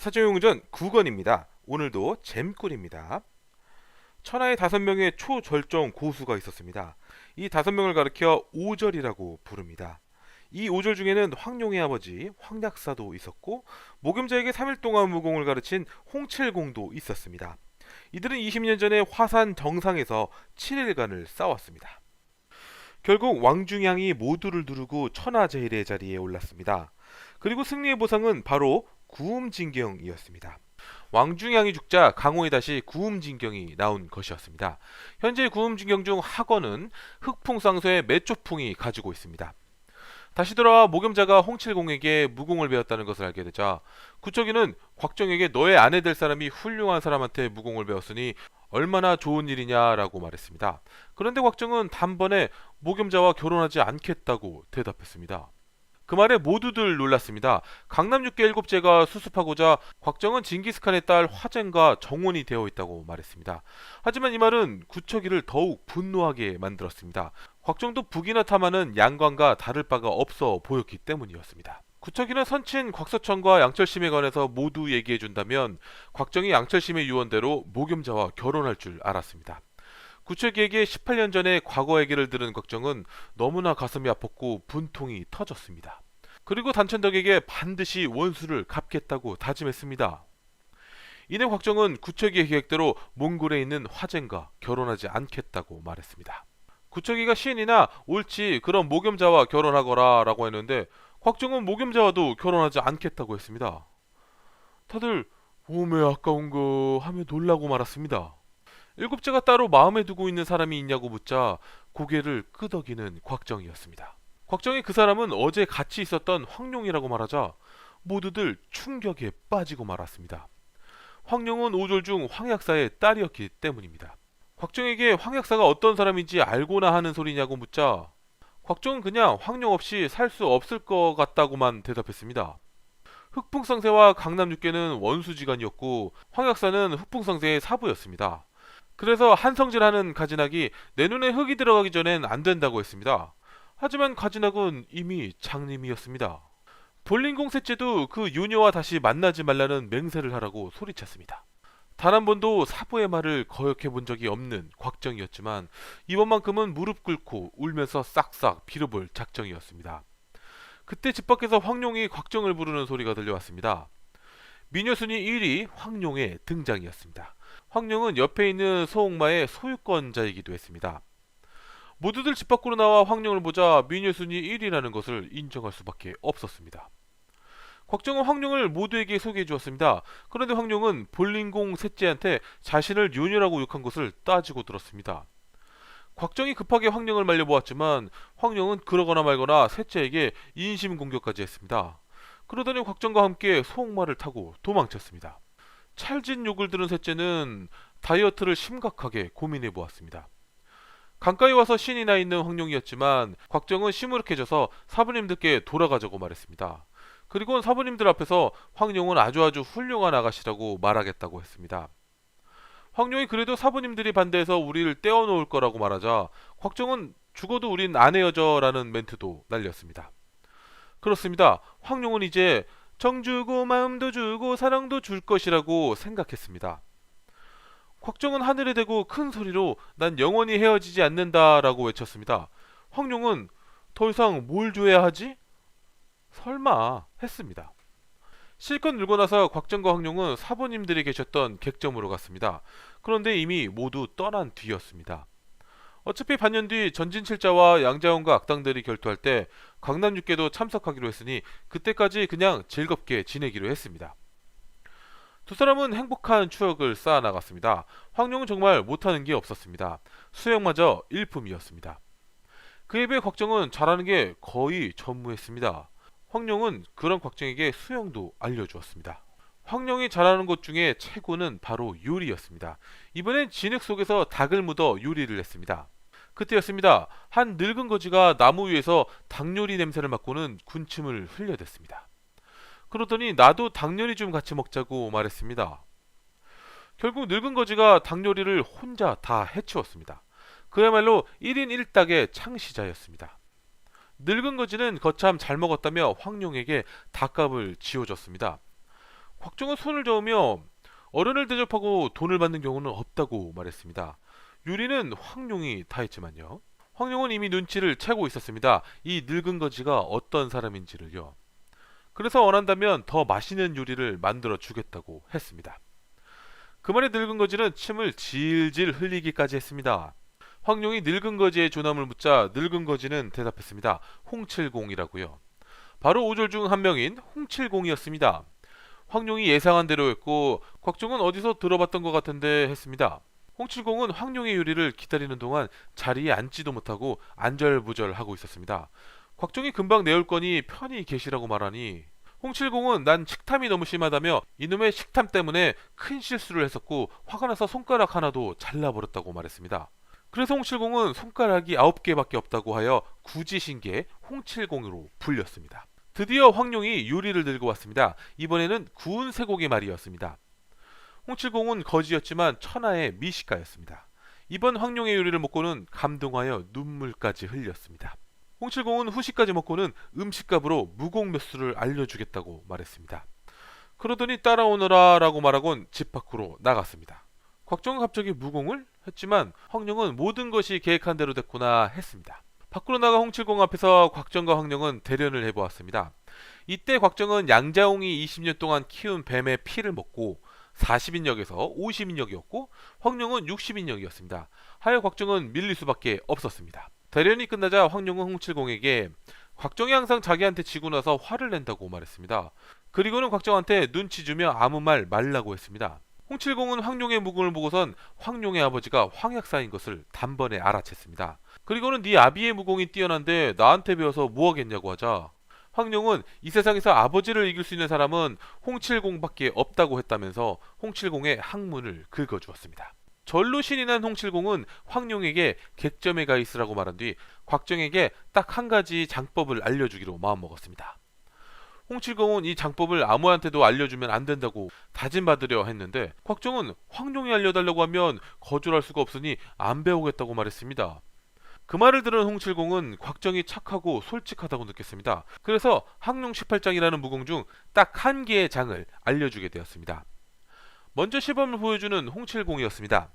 사조용전 9권입니다. 오늘도 잼꿀입니다. 천하에 다섯 명의 초절정 고수가 있었습니다. 이 다섯 명을 가리켜 오절이라고 부릅니다. 이 오절 중에는 황룡의 아버지 황약사도 있었고 목염자에게 3일 동안 무공을 가르친 홍칠공도 있었습니다. 이들은 20년 전에 화산 정상에서 7일간을 싸웠습니다. 결국 왕중양이 모두를 누르고 천하제일의 자리에 올랐습니다. 그리고 승리의 보상은 바로 구음진경이었습니다. 왕중양이 죽자 강호에 다시 구음진경이 나온 것이었습니다. 현재 구음진경 중 학원은 흑풍상소의 매초풍이 가지고 있습니다. 다시 돌아와 목염자가 홍칠공에게 무공을 배웠다는 것을 알게 되자 구척이는 곽정에게 너의 아내 될 사람이 훌륭한 사람한테 무공을 배웠으니 얼마나 좋은 일이냐라고 말했습니다. 그런데 곽정은 단번에 목염자와 결혼하지 않겠다고 대답했습니다. 그 말에 모두들 놀랐습니다. 강남 육계 일곱제가 수습하고자 곽정은 징기스칸의 딸 화쟁과 정혼이 되어 있다고 말했습니다. 하지만 이 말은 구척이를 더욱 분노하게 만들었습니다. 곽정도 북이나 탐하는 양관과 다를 바가 없어 보였기 때문이었습니다. 구척이는 선친 곽서천과 양철심에 관해서 모두 얘기해 준다면 곽정이 양철심의 유언대로 목염자와 결혼할 줄 알았습니다. 구척이에게 18년 전에 과거 얘기를 들은 곽정은 너무나 가슴이 아팠고 분통이 터졌습니다. 그리고 단천덕에게 반드시 원수를 갚겠다고 다짐했습니다. 이내 곽정은 구척이의 계획대로 몽골에 있는 화쟁과 결혼하지 않겠다고 말했습니다. 구척이가 시인이나 옳지 그럼 목염자와 결혼하거라 라고 했는데 곽정은 목염자와도 결혼하지 않겠다고 했습니다. 다들 몸에 아까운 거 하며 놀라고 말았습니다. 일곱째가 따로 마음에 두고 있는 사람이 있냐고 묻자 고개를 끄덕이는 곽정이었습니다. 곽정이 그 사람은 어제 같이 있었던 황룡이라고 말하자 모두들 충격에 빠지고 말았습니다. 황룡은 오졸 중 황약사의 딸이었기 때문입니다. 곽정에게 황약사가 어떤 사람인지 알고나 하는 소리냐고 묻자 곽정은 그냥 황룡 없이 살 수 없을 것 같다고만 대답했습니다. 흑풍상세와 강남육계는 원수지간이었고 황약사는 흑풍상세의 사부였습니다. 그래서 한성질하는 가진학이 내 눈에 흙이 들어가기 전엔 안 된다고 했습니다. 하지만 가진학은 이미 장님이었습니다. 볼링공 셋째도 그 유녀와 다시 만나지 말라는 맹세를 하라고 소리쳤습니다. 단 한 번도 사부의 말을 거역해 본 적이 없는 곽정이었지만 이번만큼은 무릎 꿇고 울면서 싹싹 빌어볼 작정이었습니다. 그때 집 밖에서 황룡이 곽정을 부르는 소리가 들려왔습니다. 미녀순이 1위 황룡의 등장이었습니다. 황룡은 옆에 있는 소옥마의 소유권자이기도 했습니다. 모두들 집 밖으로 나와 황룡을 보자 미녀순이 1위라는 것을 인정할 수밖에 없었습니다. 곽정은 황룡을 모두에게 소개해 주었습니다. 그런데 황룡은 볼링공 셋째한테 자신을 요녀라고 욕한 것을 따지고 들었습니다. 곽정이 급하게 황룡을 말려보았지만 황룡은 그러거나 말거나 셋째에게 인심 공격까지 했습니다. 그러더니 곽정과 함께 소옥마를 타고 도망쳤습니다. 찰진 욕을 들은 셋째는 다이어트를 심각하게 고민해 보았습니다. 강가에 와서 신이 나 있는 황룡이었지만 곽정은 시무룩해져서 사부님들께 돌아가자고 말했습니다. 그리고 사부님들 앞에서 황룡은 아주 아주 훌륭한 아가씨라고 말하겠다고 했습니다. 황룡이 그래도 사부님들이 반대해서 우리를 떼어놓을 거라고 말하자 곽정은 죽어도 우린 안 헤어져라는 멘트도 날렸습니다. 그렇습니다. 황룡은 이제 정 주고 마음도 주고 사랑도 줄 것이라고 생각했습니다. 곽정은 하늘에 대고 큰 소리로 난 영원히 헤어지지 않는다라고 외쳤습니다. 황룡은 더 이상 뭘 줘야 하지? 설마 했습니다. 실컷 늘고 나서 곽정과 황룡은 사부님들이 계셨던 객점으로 갔습니다. 그런데 이미 모두 떠난 뒤였습니다. 어차피 반년 뒤 전진칠자와 양자원과 악당들이 결투할 때 강남육계도 참석하기로 했으니 그때까지 그냥 즐겁게 지내기로 했습니다. 두 사람은 행복한 추억을 쌓아 나갔습니다. 황룡은 정말 못하는 게 없었습니다. 수영마저 일품이었습니다. 그에 비해 곽정은 잘하는 게 거의 전무했습니다. 황룡은 그런 곽정에게 수영도 알려주었습니다. 황룡이 잘하는 것 중에 최고는 바로 요리였습니다. 이번엔 진흙 속에서 닭을 묻어 요리를 했습니다. 그때였습니다. 한 늙은 거지가 나무 위에서 닭 요리 냄새를 맡고는 군침을 흘려댔습니다. 그러더니 나도 닭 요리 좀 같이 먹자고 말했습니다. 결국 늙은 거지가 닭 요리를 혼자 다 해치웠습니다. 그야말로 1인 1닭의 창시자였습니다. 늙은 거지는 거참 잘 먹었다며 황룡에게 닭값을 지어줬습니다. 곽정은 손을 저으며 어른을 대접하고 돈을 받는 경우는 없다고 말했습니다. 유리는 황룡이 다 했지만요. 황룡은 이미 눈치를 채고 있었습니다. 이 늙은 거지가 어떤 사람인지를요. 그래서 원한다면 더 맛있는 요리를 만들어 주겠다고 했습니다. 그 말에 늙은 거지는 침을 질질 흘리기까지 했습니다. 황룡이 늙은 거지의 조남을 묻자 늙은 거지는 대답했습니다. 홍칠공이라고요. 바로 오졸 중 한 명인 홍칠공이었습니다. 황룡이 예상한 대로였고 곽종은 어디서 들어봤던 것 같은데 했습니다. 홍칠공은 황룡의 요리를 기다리는 동안 자리에 앉지도 못하고 안절부절하고 있었습니다. 곽종이 금방 내올 거니 편히 계시라고 말하니 홍칠공은 난 식탐이 너무 심하다며 이놈의 식탐 때문에 큰 실수를 했었고 화가 나서 손가락 하나도 잘라버렸다고 말했습니다. 그래서 홍칠공은 손가락이 아홉 개밖에 없다고 하여 굳이 신기해 홍칠공으로 불렸습니다. 드디어 황룡이 요리를 들고 왔습니다. 이번에는 구운 쇠고기 말이었습니다. 홍칠공은 거지였지만 천하의 미식가였습니다. 이번 황룡의 요리를 먹고는 감동하여 눈물까지 흘렸습니다. 홍칠공은 후식까지 먹고는 음식값으로 무공몇 수를 알려주겠다고 말했습니다. 그러더니 따라오너라 라고 말하곤 집 밖으로 나갔습니다. 곽정은 갑자기 무공을 했지만 황룡은 모든 것이 계획한 대로 됐구나 했습니다. 밖으로 나가 홍칠공 앞에서 곽정과 황룡은 대련을 해보았습니다. 이때 곽정은 양자홍이 20년 동안 키운 뱀의 피를 먹고 40인역에서 50인역이었고 황룡은 60인역이었습니다. 하여 곽정은 밀릴 수밖에 없었습니다. 대련이 끝나자 황룡은 홍칠공에게 곽정이 항상 자기한테 지고 나서 화를 낸다고 말했습니다. 그리고는 곽정한테 눈치 주며 아무 말 말라고 했습니다. 홍칠공은 황룡의 무공을 보고선 황룡의 아버지가 황약사인 것을 단번에 알아챘습니다. 그리고는 네 아비의 무공이 뛰어난데 나한테 배워서 뭐하겠냐고 하자 황룡은 이 세상에서 아버지를 이길 수 있는 사람은 홍칠공밖에 없다고 했다면서 홍칠공의 학문을 긁어주었습니다. 절로 신이 난 홍칠공은 황룡에게 객점에 가 있으라고 말한 뒤 곽정에게 딱 한 가지 장법을 알려주기로 마음먹었습니다. 홍칠공은 이 장법을 아무한테도 알려주면 안 된다고 다짐받으려 했는데 곽정은 황룡이 알려달라고 하면 거절할 수가 없으니 안 배우겠다고 말했습니다. 그 말을 들은 홍칠공은 곽정이 착하고 솔직하다고 느꼈습니다. 그래서 항룡 18장이라는 무공 중 딱 한 개의 장을 알려주게 되었습니다. 먼저 시범을 보여주는 홍칠공이었습니다.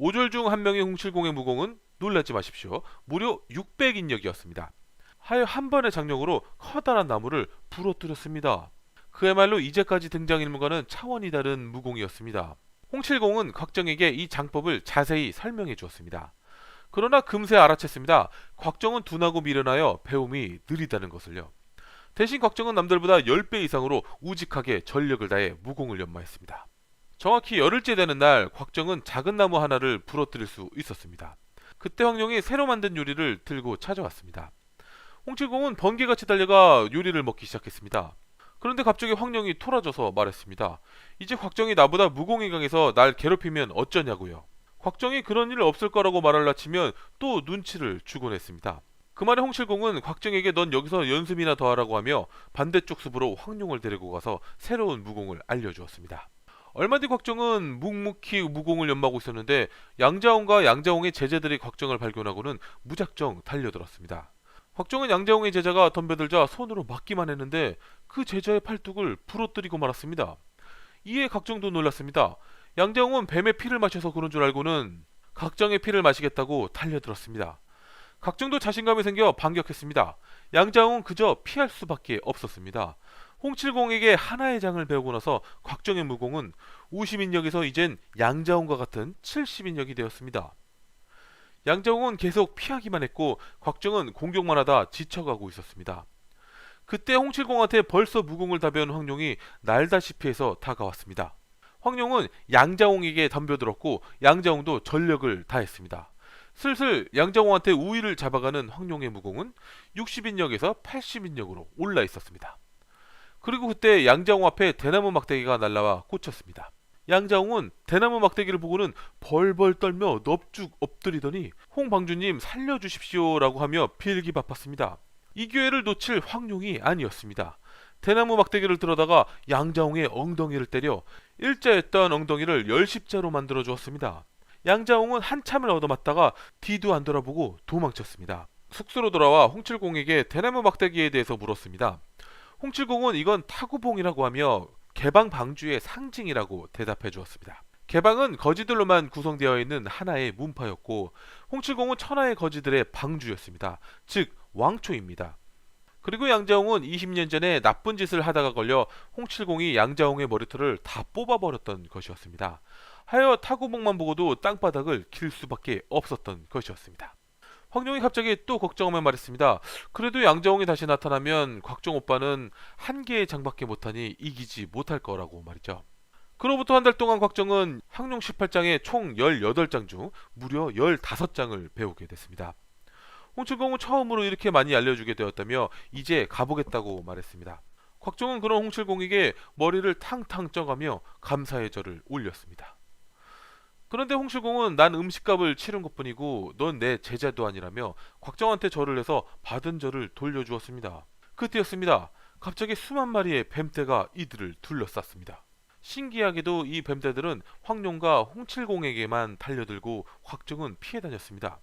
5절 중한 명의 홍칠공의 무공은 놀라지 마십시오. 무려 600인력이었습니다. 하여 한 번의 장력으로 커다란 나무를 부러뜨렸습니다. 그야말로 이제까지 등장인물과는 차원이 다른 무공이었습니다. 홍칠공은 곽정에게 이 장법을 자세히 설명해 주었습니다. 그러나 금세 알아챘습니다. 곽정은 둔하고 미련하여 배움이 느리다는 것을요. 대신 곽정은 남들보다 10배 이상으로 우직하게 전력을 다해 무공을 연마했습니다. 정확히 열흘째 되는 날 곽정은 작은 나무 하나를 부러뜨릴 수 있었습니다. 그때 황룡이 새로 만든 요리를 들고 찾아왔습니다. 홍칠공은 번개같이 달려가 요리를 먹기 시작했습니다. 그런데 갑자기 황룡이 토라져서 말했습니다. 이제 곽정이 나보다 무공이 강해서 날 괴롭히면 어쩌냐고요. 곽정이 그런 일 없을 거라고 말할라 치면 또 눈치를 주곤 했습니다. 그 말에 홍칠공은 곽정에게 넌 여기서 연습이나 더 하라고 하며 반대쪽 숲으로 황룡을 데리고 가서 새로운 무공을 알려주었습니다. 얼마 뒤 곽정은 묵묵히 무공을 연마하고 있었는데 양자홍과 양자홍의 제자들이 곽정을 발견하고는 무작정 달려들었습니다. 곽정은 양자홍의 제자가 덤벼들자 손으로 막기만 했는데 그 제자의 팔뚝을 부러뜨리고 말았습니다. 이에 각정도 놀랐습니다. 양자홍은 뱀의 피를 마셔서 그런 줄 알고는 각정의 피를 마시겠다고 달려들었습니다. 각정도 자신감이 생겨 반격했습니다. 양자홍은 그저 피할 수밖에 없었습니다. 홍칠공에게 하나의 장을 배우고 나서 곽정의 무공은 50인력에서 이젠 양자홍과 같은 70인력이 되었습니다. 양자홍은 계속 피하기만 했고 곽정은 공격만 하다 지쳐가고 있었습니다. 그때 홍칠공한테 벌써 무공을 다 배운 황룡이 날다시피 해서 다가왔습니다. 황룡은 양자홍에게 덤벼들었고 양자홍도 전력을 다했습니다. 슬슬 양자홍한테 우위를 잡아가는 황룡의 무공은 60인력에서 80인력으로 올라 있었습니다. 그리고 그때 양자홍 앞에 대나무 막대기가 날라와 꽂혔습니다. 양자홍은 대나무 막대기를 보고는 벌벌 떨며 넙죽 엎드리더니 홍방주님 살려주십시오라고 하며 빌기 바빴습니다. 이 기회를 놓칠 황룡이 아니었습니다. 대나무 막대기를 들어다가 양자홍의 엉덩이를 때려 일자였던 엉덩이를 열십자로 만들어 주었습니다. 양자홍은 한참을 얻어맞다가 뒤도 안 돌아보고 도망쳤습니다. 숙소로 돌아와 홍칠공에게 대나무 막대기에 대해서 물었습니다. 홍칠공은 이건 타구봉이라고 하며 개방 방주의 상징이라고 대답해 주었습니다. 개방은 거지들로만 구성되어 있는 하나의 문파였고 홍칠공은 천하의 거지들의 방주였습니다. 즉 왕초입니다. 그리고 양자홍은 20년 전에 나쁜 짓을 하다가 걸려 홍칠공이 양자홍의 머리털을 다 뽑아버렸던 것이었습니다. 하여 타구봉만 보고도 땅바닥을 길 수밖에 없었던 것이었습니다. 황룡이 갑자기 또 걱정하며 말했습니다. 그래도 양자홍이 다시 나타나면 곽종 오빠는 한 개의 장밖에 못하니 이기지 못할 거라고 말이죠. 그로부터 한 달 동안 곽정은 항룡 18장의 총 18장 중 무려 15장을 배우게 됐습니다. 홍칠공은 처음으로 이렇게 많이 알려주게 되었다며 이제 가보겠다고 말했습니다. 곽정은 그런 홍칠공에게 머리를 탕탕 쪄가며 감사의 절을 올렸습니다. 그런데 홍칠공은 난 음식값을 치른 것뿐이고 넌 내 제자도 아니라며 곽정한테 절을 해서 받은 절을 돌려주었습니다. 그때였습니다. 갑자기 수만 마리의 뱀떼가 이들을 둘러쌌습니다. 신기하게도 이 뱀떼들은 황룡과 홍칠공에게만 달려들고 곽정은 피해 다녔습니다.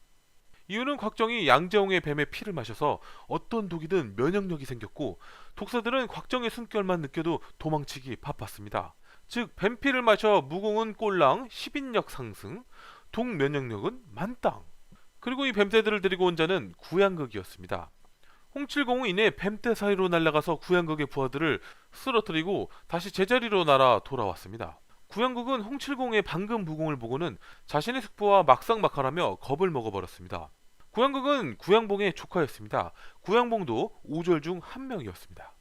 이유는 곽정이 양재홍의 뱀의 피를 마셔서 어떤 독이든 면역력이 생겼고 독사들은 곽정의 숨결만 느껴도 도망치기 바빴습니다. 즉 뱀피를 마셔 무공은 꼴랑 10인력 상승, 독 면역력은 만땅. 그리고 이 뱀떼들을 데리고 온 자는 구양극이었습니다. 홍칠공은 이내 뱀떼 사이로 날아가서 구양극의 부하들을 쓰러뜨리고 다시 제자리로 날아 돌아왔습니다. 구양국은 홍칠공의 방금 무공을 보고는 자신의 숙부와 막상막하라며 겁을 먹어버렸습니다. 구양국은 구양봉의 조카였습니다. 구양봉도 오절 중 한 명이었습니다.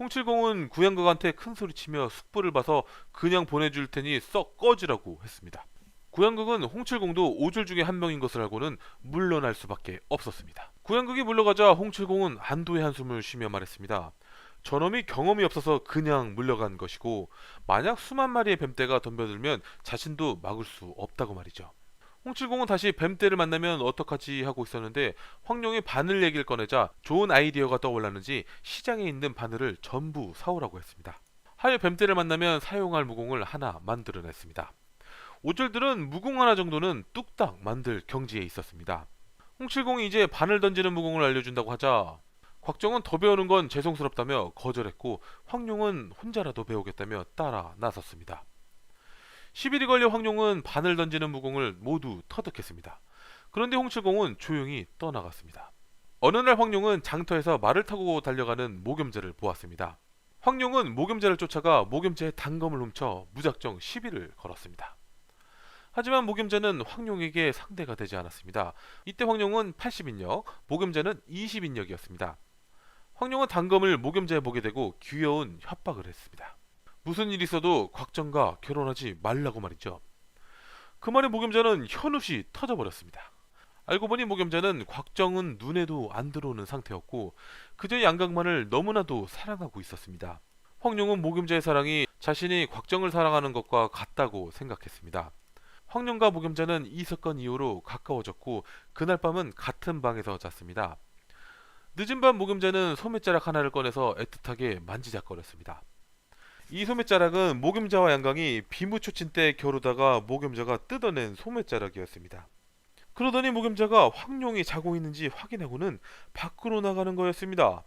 홍칠공은 구양국한테 큰 소리치며 숙부를 봐서 그냥 보내줄 테니 썩 꺼지라고 했습니다. 구양국은 홍칠공도 오절 중에 한 명인 것을 알고는 물러날 수밖에 없었습니다. 구양국이 물러가자 홍칠공은 안도의 한숨을 쉬며 말했습니다. 저놈이 경험이 없어서 그냥 물러간 것이고 만약 수만 마리의 뱀떼가 덤벼들면 자신도 막을 수 없다고 말이죠. 홍칠공은 다시 뱀떼를 만나면 어떡하지 하고 있었는데 황룡이 바늘 얘기를 꺼내자 좋은 아이디어가 떠올랐는지 시장에 있는 바늘을 전부 사오라고 했습니다. 하여 뱀떼를 만나면 사용할 무공을 하나 만들어냈습니다. 오절들은 무공 하나 정도는 뚝딱 만들 경지에 있었습니다. 홍칠공이 이제 바늘 던지는 무공을 알려준다고 하자 곽정은 더 배우는 건 죄송스럽다며 거절했고 황룡은 혼자라도 배우겠다며 따라 나섰습니다. 10일이 걸려 황룡은 바늘 던지는 무공을 모두 터득했습니다. 그런데 홍칠공은 조용히 떠나갔습니다. 어느 날 황룡은 장터에서 말을 타고 달려가는 모겸제를 보았습니다. 황룡은 모겸제를 쫓아가 모겸제의 단검을 훔쳐 무작정 시비를 걸었습니다. 하지만 모겸제는 황룡에게 상대가 되지 않았습니다. 이때 황룡은 80인력, 모겸제는 20인력이었습니다. 황룡은 단검을 모겸제에 보게 되고 귀여운 협박을 했습니다. 무슨 일 있어도 곽정과 결혼하지 말라고 말이죠. 그 말에 모겸자는 현우시 터져버렸습니다. 알고 보니 모겸자는 곽정은 눈에도 안 들어오는 상태였고 그저 양강만을 너무나도 사랑하고 있었습니다. 황룡은 모겸자의 사랑이 자신이 곽정을 사랑하는 것과 같다고 생각했습니다. 황룡과 모겸자는 이 사건 이후로 가까워졌고 그날 밤은 같은 방에서 잤습니다. 늦은 밤 모겸자는 소매자락 하나를 꺼내서 애틋하게 만지작거렸습니다. 이 소매자락은 모겸자와 양강이 비무초친 때 겨루다가 모겸자가 뜯어낸 소매자락이었습니다. 그러더니 모겸자가 황룡이 자고 있는지 확인하고는 밖으로 나가는 거였습니다.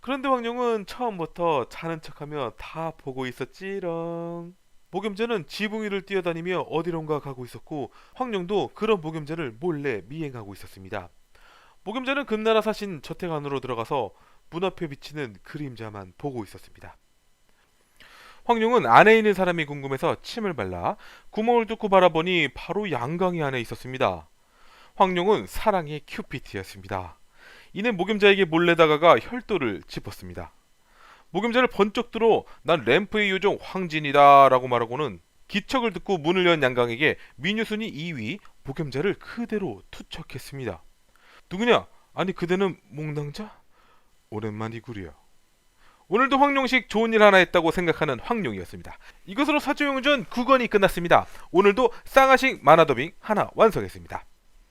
그런데 황룡은 처음부터 자는 척하며 다 보고 있었지롱. 모겸자는 지붕 위를 뛰어다니며 어디론가 가고 있었고 황룡도 그런 모겸자를 몰래 미행하고 있었습니다. 모겸자는 금나라 사신 저택 안으로 들어가서 문 앞에 비치는 그림자만 보고 있었습니다. 황룡은 안에 있는 사람이 궁금해서 침을 발라 구멍을 뚫고 바라보니 바로 양강이 안에 있었습니다. 황룡은 사랑의 큐피트였습니다. 이는 목염자에게 몰래 다가가 혈도를 짚었습니다. 목염자를 번쩍 들어 난 램프의 요정 황진이다 라고 말하고는 기척을 듣고 문을 연 양강에게 민유순이 2위 목염자를 그대로 투척했습니다. 누구냐? 아니 그대는 몽당자? 오랜만이구려. 오늘도 황룡식 좋은 일 하나 했다고 생각하는 황룡이었습니다. 이것으로 사조용전 9권이 끝났습니다. 오늘도 쌍화식 만화더빙 하나 완성했습니다.